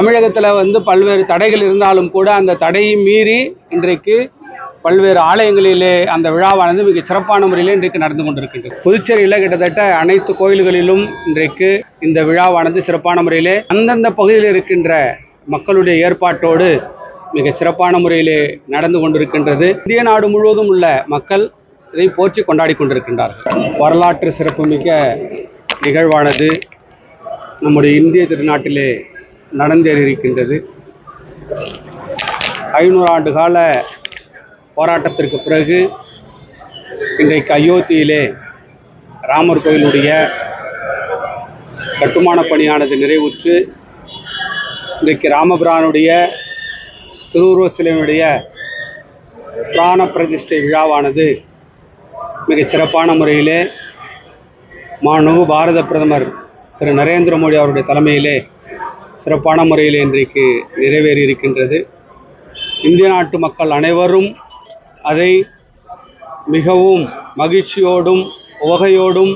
தமிழகத்தில் வந்து பல்வேறு தடைகள் இருந்தாலும் கூட அந்த தடையை மீறி இன்றைக்கு பல்வேறு ஆலயங்களிலே அந்த விழாவானது மிக சிறப்பான முறையில் இன்றைக்கு நடந்து கொண்டிருக்கின்றது. புதுச்சேரியில் கிட்டத்தட்ட அனைத்து கோயில்களிலும் இன்றைக்கு இந்த விழாவானது சிறப்பான முறையிலே அந்தந்த பகுதியில் இருக்கின்ற மக்களுடைய ஏற்பாட்டோடு மிக சிறப்பான முறையிலே நடந்து கொண்டிருக்கின்றது. இந்திய நாடு முழுவதும் உள்ள மக்கள் இதை போற்றி கொண்டாடி கொண்டிருக்கின்றார்கள். வரலாற்று சிறப்புமிக்க நிகழ்வானது நம்முடைய இந்திய திருநாட்டிலே நடந்தேறியிருக்கின்றது. ஐநூறு ஆண்டு கால போராட்டத்திற்கு பிறகு இன்றைக்கு அயோத்தியிலே ராமர் கோயிலுடைய கட்டுமான பணியானது நிறைவுற்று இன்றைக்கு ராமபிரானுடைய திருவுருவ சிலையினுடைய பிராண பிரதிஷ்டை விழாவானது மிக சிறப்பான முறையிலே மாண்பு பாரத பிரதமர் திரு நரேந்திர மோடி அவருடைய தலைமையிலே சிறப்பான முறையில் இன்றைக்கு நிறைவேறி இருக்கின்றது இந்திய நாட்டு மக்கள் அனைவரும் அதை மிகவும் மகிழ்ச்சியோடும் உவகையோடும்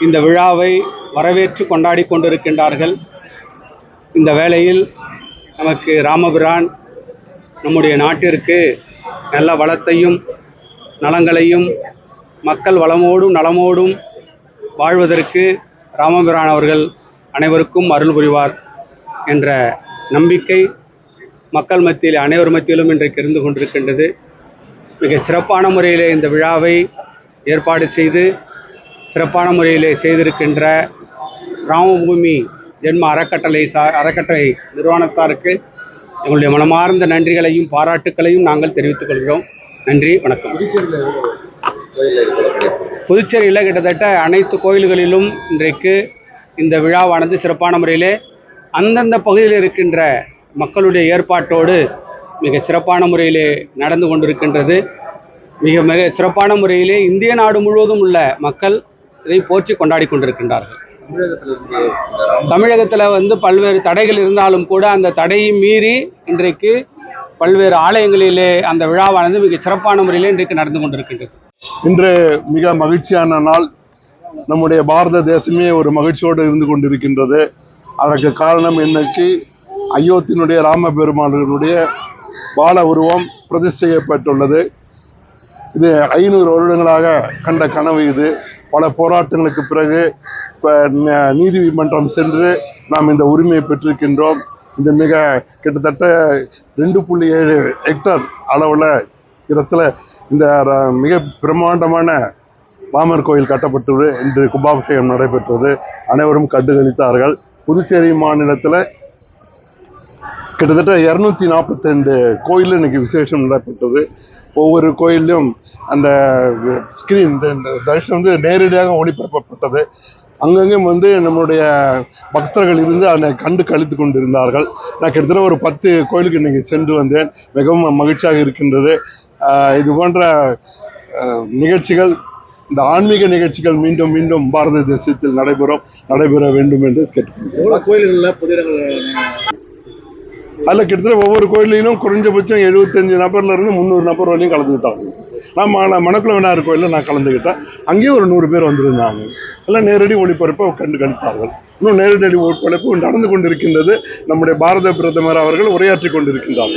இந்த விழாவை வரவேற்று கொண்டாடி கொண்டிருக்கின்றார்கள். இந்த வேளையில் நமக்கு ராமபிரான் நம்முடைய நாட்டிற்கு நல்ல வளத்தையும் நலங்களையும் மக்கள் வளமோடும் நலமோடும் வாழ்வதற்கு ராமபிரான் அவர்கள் அனைவருக்கும் அருள் புரிவார் என்ற நம்பிக்கை மக்கள் மத்தியில் அனைவர் மத்தியிலும் இன்றைக்கு இருந்து கொண்டிருக்கின்றது. மிக சிறப்பான முறையிலே இந்த விழாவை ஏற்பாடு செய்து சிறப்பான முறையிலே செய்திருக்கின்ற ராமபூமி ஜென்ம அறக்கட்டளை சா அறக்கட்டளை நிறுவனத்தாருக்கு எங்களுடைய மனமார்ந்த நன்றிகளையும் பாராட்டுக்களையும் நாங்கள் தெரிவித்துக் கொள்கிறோம். நன்றி வணக்கம். புதுச்சேரியில் கிட்டத்தட்ட அனைத்து கோயில்களிலும் இன்றைக்கு இந்த விழாவானது சிறப்பான முறையிலே அந்தந்த பகுதியில் இருக்கின்ற மக்களுடைய ஏற்பாட்டோடு மிக சிறப்பான முறையிலே நடந்து கொண்டிருக்கின்றது. மிக மிக சிறப்பான முறையிலே இந்திய நாடு முழுவதும் உள்ள மக்கள் இதை போற்றி கொண்டாடி கொண்டிருக்கின்றார்கள். தமிழகத்தில் வந்து பல்வேறு தடைகள் இருந்தாலும் கூட அந்த தடையை மீறி இன்றைக்கு பல்வேறு ஆலயங்களிலே அந்த விழாவானது மிக சிறப்பான முறையிலே இன்றைக்கு நடந்து கொண்டிருக்கின்றது. இன்று மிக மகிழ்ச்சியான நாள். நம்முடைய பாரத தேசமே ஒரு மகிழ்ச்சியோடு இருந்து கொண்டிருக்கின்றது. அதற்கு காரணம் இன்னைக்கு அயோத்தியினுடைய ராமபெருமானுடைய பால உருவம் பிரதிஷ்டையப்பட்டுள்ளது. இது ஐநூறு வருடங்களாக கண்ட கனவு இது. பல போராட்டங்களுக்கு பிறகு நீதிமன்றம் சென்று நாம் இந்த உரிமையை பெற்றிருக்கின்றோம். இந்த மிக கிட்டத்தட்ட ரெண்டு புள்ளி ஏழு ஹெக்டர் அளவில் இடத்துல இந்த மிக பிரம்மாண்டமான ராமர் கோயில் கட்டப்பட்டது இன்று கும்பாபிஷேகம் நடைபெற்றது. அனைவரும் கண்டுகளித்தார்கள் புதுச்சேரி மாநிலத்தில் கிட்டத்தட்ட இரநூத்தி நாற்பத்தெண்டு கோயிலில் இன்னைக்கு விசேஷம் நடைபெற்றது ஒவ்வொரு கோயிலையும் அந்த ஸ்கிரீன் இந்த தரிசனம் வந்து நேரடியாக ஒளிபரப்பப்பட்டது. அங்கங்கேயும் வந்து நம்மளுடைய பக்தர்கள் இருந்து அதனை கண்டு கழித்து கொண்டிருந்தார்கள். நான் கிட்டத்தட்ட ஒரு பத்து கோயிலுக்கு இன்னைக்கு சென்று வந்தேன். மிகவும் மகிழ்ச்சியாக இருக்கின்றது. இது போன்ற நிகழ்ச்சிகள் இந்த ஆன்மீக நிகழ்ச்சிகள் மீண்டும் மீண்டும் பாரத தேசத்தில் நடைபெறும் நடைபெற வேண்டும் என்று கேட்டுக்கொள்கிறேன். எவ்வளவு கோயில்கள்ல பொது அதில் கிட்டத்தட்ட ஒவ்வொரு கோயிலையும் குறைஞ்சபட்சம் எழுபத்தஞ்சு நபர்ல இருந்து முந்நூறு நபர் வரையும் கலந்துக்கிட்டாங்க நான் மண மணக்குள விநாயகர் கோயிலில் நான் கலந்துக்கிட்டேன் அங்கேயும் ஒரு நூறு பேர் வந்திருந்தாங்க. எல்லாம் நேரடி ஒளிபரப்பை கண்டு கழித்தார்கள் இன்னும் நேரடி ஒளிபரப்பு நடந்து கொண்டிருக்கின்றது நம்முடைய பாரத பிரதமர் அவர்கள் உரையாற்றி கொண்டிருக்கின்றார்கள்.